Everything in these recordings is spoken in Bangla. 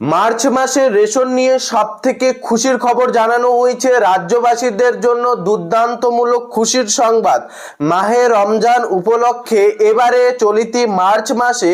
মার্চ মাসে রেশন নিয়ে সব থেকে খুশির খবর জানানো হয়েছে রাজ্যবাসীদের জন্য দুর্দান্তমূলক খুশির সংবাদ। মাহে রমজান উপলক্ষে এবারে চলিতি মার্চ মাসে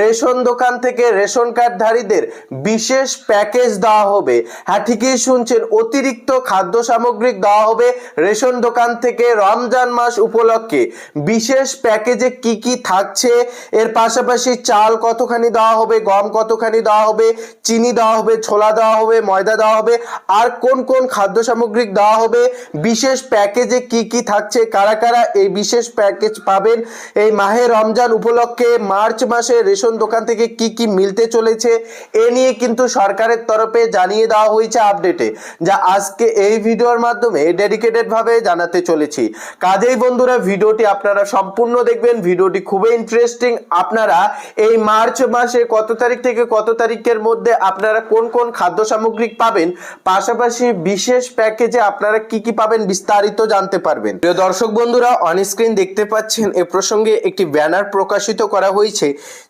রেশন দোকান থেকে রেশন কার্ডধারীদের বিশেষ প্যাকেজ দেওয়া হবে। হ্যাঁ ঠিকই শুনছেন, অতিরিক্ত খাদ্য সামগ্রী দেওয়া হবে রেশন দোকান থেকে রমজান মাস উপলক্ষে। বিশেষ প্যাকেজে কি কি থাকছে? এর পাশাপাশি চাল কতখানি দেওয়া হবে, গম কতখানি দেওয়া হবে? চিনি দেওয়া হবে, ছোলা দেওয়া হবে, ময়দা দেওয়া হবে, আর কোন কোন খাদ্য সামগ্রী দেওয়া হবে, বিশেষ প্যাকেজে কি কি থাকছে, কারা কারা এই বিশেষ প্যাকেজ পাবেন, এই মাহে রমজান উপলক্ষে মার্চ মাসে রেশন দোকান থেকে কি কি মিলতে চলেছে, এ নিয়ে কিন্তু সরকারের তরফে জানিয়ে দেওয়া হয়েছে আপডেটে, যা আজকে এই ভিডিওর মাধ্যমে ডেডিকেটেড ভাবে জানাতে চলেছি। কাজেই বন্ধুরা, ভিডিওটি আপনারা সম্পূর্ণ দেখবেন, ভিডিওটি খুবই ইন্টারেস্টিং আপনারা এই মার্চ মাসে কত তারিখ থেকে কত তারিখের মধ্যে আপনারা কোন কোন খাদ্য সামগ্রী পাবেন? পাশাপাশি বিশেষ প্যাকেজে আপনারা কি কি পাবেন বিস্তারিত জানতে পারবেন। প্রিয় দর্শক বন্ধুরা অন স্ক্রিন দেখতে পাচ্ছেন এ প্রসঙ্গে একটি ব্যানার প্রকাশিত করা হয়েছে।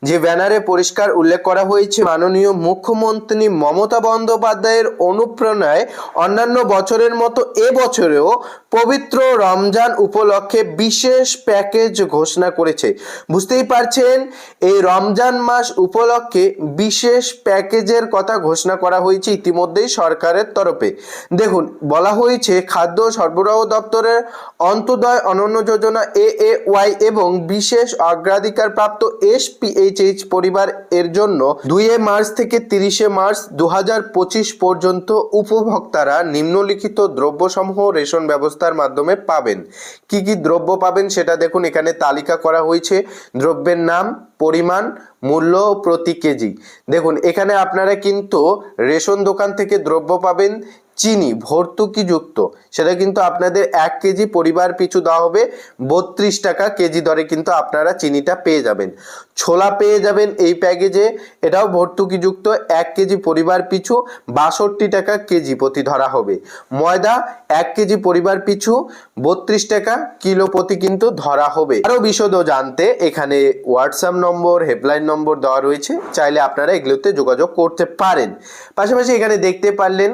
যে ব্যানারে পরিষ্কার উল্লেখ করা হয়েছে, মাননীয় মুখ্যমন্ত্রী মমতা বন্দ্যোপাধ্যায়ের অনুপ্রেরণায় অন্যান্য বছরের মতো এবছরেও পবিত্র রমজান উপলক্ষে বিশেষ প্যাকেজ ঘোষণা করেছে। বুঝতেই পারছেন, এই রমজান মাস উপলক্ষে বিশেষ প্যাকেজের কথা ঘোষণা করা হয়েছে ইতিমধ্যেই সরকারের তরফে। দেখুন, বলা হয়েছে খাদ্য সরবরাহ দপ্তরের অন্তোদয় অনন্য যোজনা এ এ ওয়াই এবং বিশেষ অগ্রাধিকার প্রাপ্ত এসপিএইচএইচ পরিবার এর জন্য দুইয়ে মার্চ থেকে তিরিশে মার্চ দু হাজার পঁচিশ পর্যন্ত উপভোক্তারা নিম্নলিখিত দ্রব্যসমূহ রেশন ব্যবস্থার মাধ্যমে পাবেন। কি কি দ্রব্য পাবেন সেটা দেখুন, এখানে তালিকা করা হয়েছে। দ্রব্যের নাম পরিমাণ মূল্য প্রতি কেজি। দেখুন এখানে আপনারা কিন্তু রেশন দোকান থেকে দ্রব্য পাবেন চিনি, ভর্তুকিযুক্ত, সেটা কিন্তু আপনাদের এক কেজি পরিবার পিছু দেওয়া হবে। বত্রিশ টাকা কেজি দরে কিন্তু আপনারা চিনিটা পেয়ে যাবেন। ছোলা পেয়ে যাবেন এই প্যাকেজে। এটাও ভর্তুকিযুক্ত, এক কেজি পরিবার পিছু বাষট্টি টাকা কেজি প্রতি ধরা হবে। ময়দা, এক কেজি পরিবার পিছু বত্রিশ টাকা কিলো প্রতি কিন্তু ধরা হবে। আরও বিশদ জানতে এখানে হোয়াটসঅ্যাপ নম্বর, হেল্পলাইন নম্বর দেওয়া রয়েছে। চাইলে আপনারা এগুলোতে যোগাযোগ করতে পারেন। পাশাপাশি এখানে দেখতে পারলেন,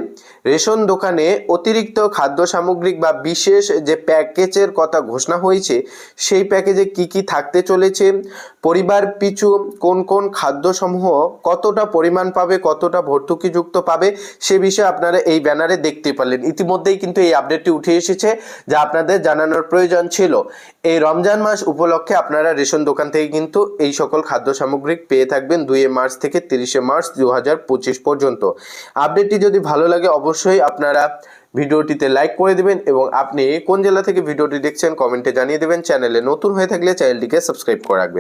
রেশন দোকানে অতিরিক্ত খাদ্য সামগ্রিক বা বিশেষ যে প্যাকেজের কথা ঘোষণা হয়েছে, সেই প্যাকেজে কি কি থাকতে চলেছে, পরিবার পিছু কোন কোন খাদ্যসমূহ কতটা পরিমাণ পাবে, কতটা ভর্তুকিযুক্ত পাবে, সে বিষয়ে আপনারা এই ব্যানারে দেখতে পারলেন। ইতিমধ্যেই কিন্তু এই আপডেটটি উঠে এসেছে, যা আপনাদের জানানোর প্রয়োজন ছিল। এই রমজান মাস উপলক্ষে আপনারা রেশন দোকান থেকে কিন্তু এই সকল খাদ্য সামগ্রিক পেয়ে থাকবেন দুইয়ে মার্চ থেকে তিরিশে মার্চ দু হাজার পঁচিশ পর্যন্ত। আপডেটটি যদি ভালো লাগে, অবশ্যই আপনারা ভিডিওটিতে লাইক করে দেবেন এবং আপনি কোন জেলা থেকে ভিডিওটি দেখছেন কমেন্টে জানিয়ে দেবেন। চ্যানেলে নতুন হয়ে থাকলে চ্যানেলটিকে সাবস্ক্রাইব করে রাখবেন।